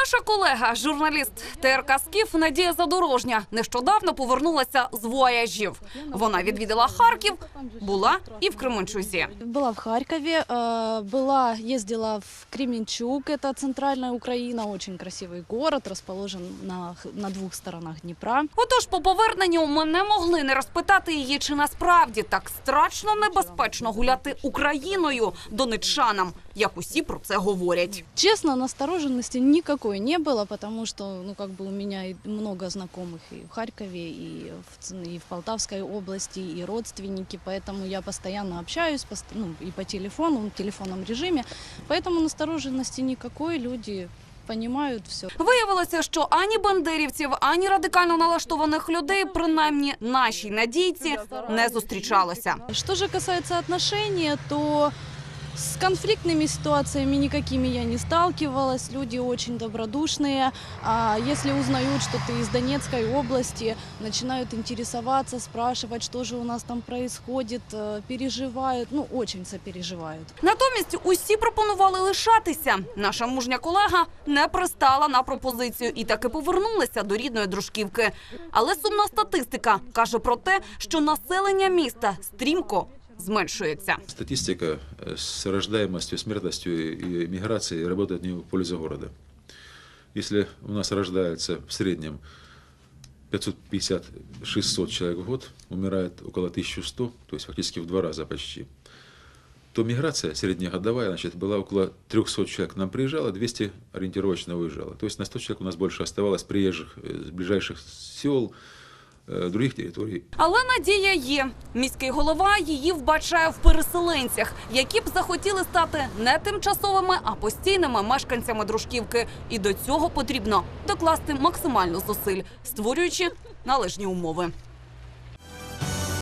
Наша колега, журналіст ТРК Скіф Надія Задорожня, нещодавно повернулася з вояжів. Вона відвідала Харків, була і в Кременчузі. Была в Харькове, э, была, ездила в Кременчуг, это центральная Украина, очень красивый город, расположен на, х- на двух сторонах Днепра. Отож, по поверненню ми не могли не розпитати її, чи насправді так страшно небезпечно гуляти Україною донеччанам, як усі про це говорять. Честно, настороженности никакой не было, потому что, ну, как бы у меня и много знакомых и в Харькове, и в, Ц- и в Полтавской области, и родственники, поэтому я постоянно общаюсь, пост- ну, и по телефону, в телефонном режиме, поэтому настороженности никакой, люди понимают все. Виявилося, що ані бандерівців, ані радикально налаштованих людей, принаймні нашій надійці, не зустрічалося. Что же касается отношений, то с конфликтными ситуациями никакими я не сталкивалась. Люди очень добродушные. А если узнают, что ты из Донецкой области, начинают интересоваться, спрашивать, что же у нас там происходит, э, переживают, ну, очень сопереживают. Натомість усі пропонували лишатися. Наша мужня колега не пристала на пропозицію і таки повернулася до рідної дружківки. Але сумна статистика каже про те, що населення міста стрімко зменшується. Статистика э, с рождаемостью, смертностью и миграцией работает не в пользу города. Если у нас рождается в среднем 550-600 человек в год, умирает около 1100, то есть фактически в два раза почти, то миграция среднегодовая значит, была около 300 человек нам приезжало, 200 ориентировочно уезжало. То есть на 100 человек у нас больше оставалось приезжих с ближайших сел, других територій. Але надія є. Міський голова її вбачає в переселенцях, які б захотіли стати не тимчасовими, а постійними мешканцями дружківки. І до цього потрібно докласти максимально зусиль, створюючи належні умови.